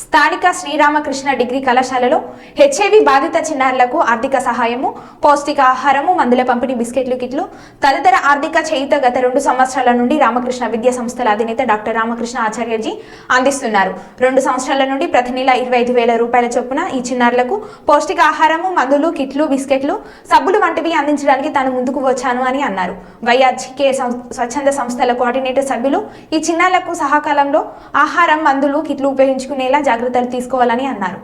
స్థానిక శ్రీరామకృష్ణ డిగ్రీ కళాశాలలో హెచ్ఐవి బాధిత చిన్నారులకు ఆర్థిక సహాయము పౌష్టికాహారము మందుల పంపిణీ బిస్కెట్లు కిట్లు తదితర ఆర్థిక చేయుత గత రెండు సంవత్సరాల నుండి రామకృష్ణ విద్యా సంస్థల అధినేత డాక్టర్ రామకృష్ణ ఆచార్యజీ అందిస్తున్నారు. రెండు సంవత్సరాల నుండి ప్రతి నెల ఇరవై ఐదు వేల రూపాయల చొప్పున ఈ చిన్నారులకు పౌష్టికాహారము మందులు కిట్లు బిస్కెట్లు సబ్బులు వంటివి అందించడానికి తాను ముందుకు వచ్చాను అని అన్నారు. వైఆర్జీకే స్వచ్ఛంద సంస్థల కోఆర్డినేటర్ సభ్యులు ఈ చిన్నారులకు సహకాలంలో ఆహారం మందులు కిట్లు ఉపయోగించుకునేలా జాగ్రత్తలు తీసుకోవాలని అన్నారు.